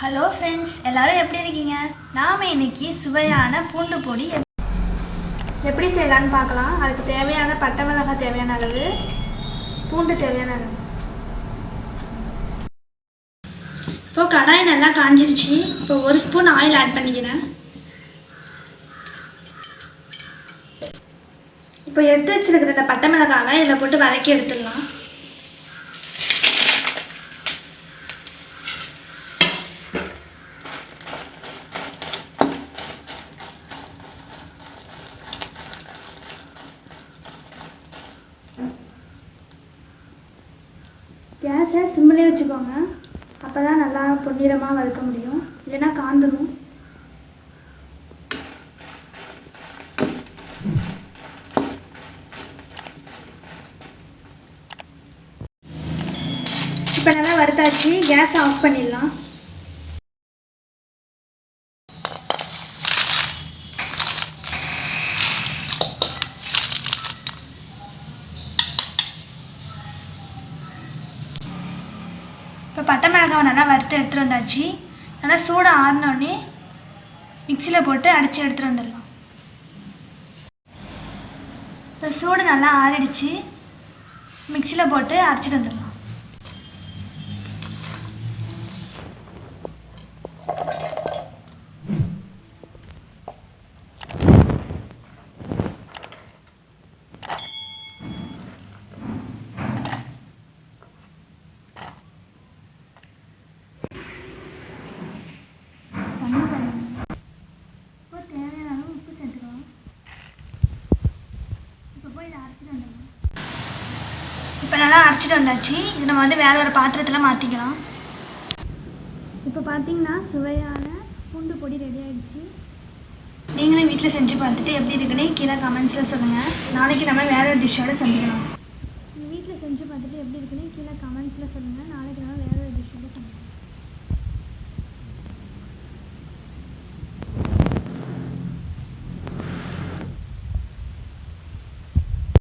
Hello friends எல்லாரும் எப்படி இருக்கீங்க? நாம் இன்னைக்கு சுவையான பூண்டு பொடி எப்படி செய்யலான்னு பார்க்கலாம். அதுக்கு தேவையான பட்டை மிளகாய் தேவையான அளவு பூண்டு தேவையான அளவு. இப்போ கடாய் நல்லா காஞ்சிருச்சு. இப்போ ஒரு ஸ்பூன் ஆயில் ஆட் பண்ணிக்கிறேன். இப்போ எடுத்து வச்சிருக்கிற இந்த பட்டை மிளகாவை இதில் போட்டு வதக்கி எடுத்துடலாம். கேஸை சிம்மிலே வச்சுக்கோங்க. அப்போ தான் நல்லா பொன்னிறமாக வறுக்க முடியும். இல்லைன்னா காந்துடும் இப்போ நல்லா வறுத்தாச்சு. கேஸை ஆஃப் பண்ணிடலாம். இப்போ பட்டை மிளகாவை நல்லா வறுத்து எடுத்துகிட்டு வந்தாச்சு. நல்லா சூடாக ஆறினோடனே மிக்சியில் போட்டு அடித்து எடுத்துகிட்டு வந்துடலாம். இப்போ சூடு நல்லா ஆறிடுச்சு. மிக்சியில் போட்டு அரைச்சிட்டு வந்துடலாம். இப்போ நல்லா அரைச்சிட்டு வந்தாச்சு. இது நம்ம வந்து வேறு ஒரு பாத்திரத்தில் மாற்றிக்கலாம் இப்போ பார்த்தீங்கன்னா சுவையான பூண்டு பொடி ரெடி ஆகிடுச்சு நீங்களும் வீட்டில் செஞ்சு பார்த்துட்டு எப்படி இருக்குன்னு கீழே கமெண்ட்ஸில் சொல்லுங்கள் நாளைக்கு நம்ம வேற ஒரு டிஷ்ஷோட சந்திக்கலாம். வீட்டில் செஞ்சு பார்த்துட்டு எப்படி இருக்குன்னு கீழே கமெண்ட்ஸில் சொல்லுங்கள் நாளைக்கு நம்ம வேறு ஒரு டிஷ்ஷோட சந்திக்கலாம்.